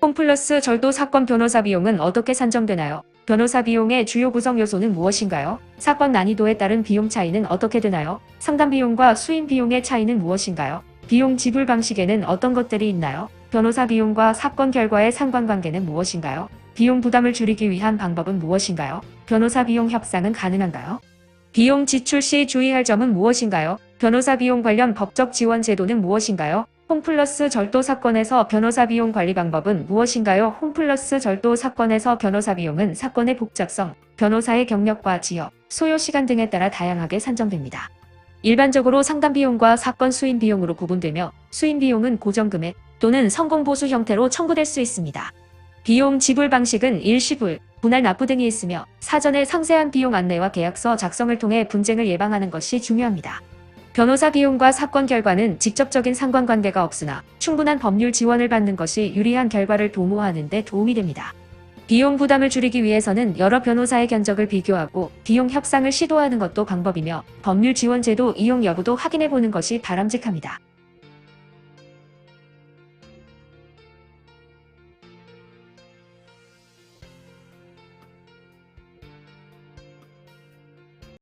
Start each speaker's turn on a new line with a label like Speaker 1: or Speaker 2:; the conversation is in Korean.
Speaker 1: 홈플러스 절도 사건 변호사 비용은 어떻게 산정되나요? 변호사 비용의 주요 구성 요소는 무엇인가요? 사건 난이도에 따른 비용 차이는 어떻게 되나요? 상담 비용과 수임 비용의 차이는 무엇인가요? 비용 지불 방식에는 어떤 것들이 있나요? 변호사 비용과 사건 결과의 상관관계는 무엇인가요? 비용 부담을 줄이기 위한 방법은 무엇인가요? 변호사 비용 협상은 가능한가요? 비용 지출 시 주의할 점은 무엇인가요? 변호사 비용 관련 법적 지원 제도는 무엇인가요? 홈플러스 절도 사건에서 변호사 비용 관리 방법은 무엇인가요? 홈플러스 절도 사건에서 변호사 비용은 사건의 복잡성, 변호사의 경력과 지역, 소요 시간 등에 따라 다양하게 산정됩니다. 일반적으로 상담 비용과 사건 수임 비용으로 구분되며 수임 비용은 고정금액 또는 성공보수 형태로 청구될 수 있습니다. 비용 지불 방식은 일시불, 분할 납부 등이 있으며 사전에 상세한 비용 안내와 계약서 작성을 통해 분쟁을 예방하는 것이 중요합니다. 변호사 비용과 사건 결과는 직접적인 상관관계가 없으나 충분한 법률 지원을 받는 것이 유리한 결과를 도모하는 데 도움이 됩니다. 비용 부담을 줄이기 위해서는 여러 변호사의 견적을 비교하고 비용 협상을 시도하는 것도 방법이며 법률 지원 제도 이용 여부도 확인해 보는 것이 바람직합니다.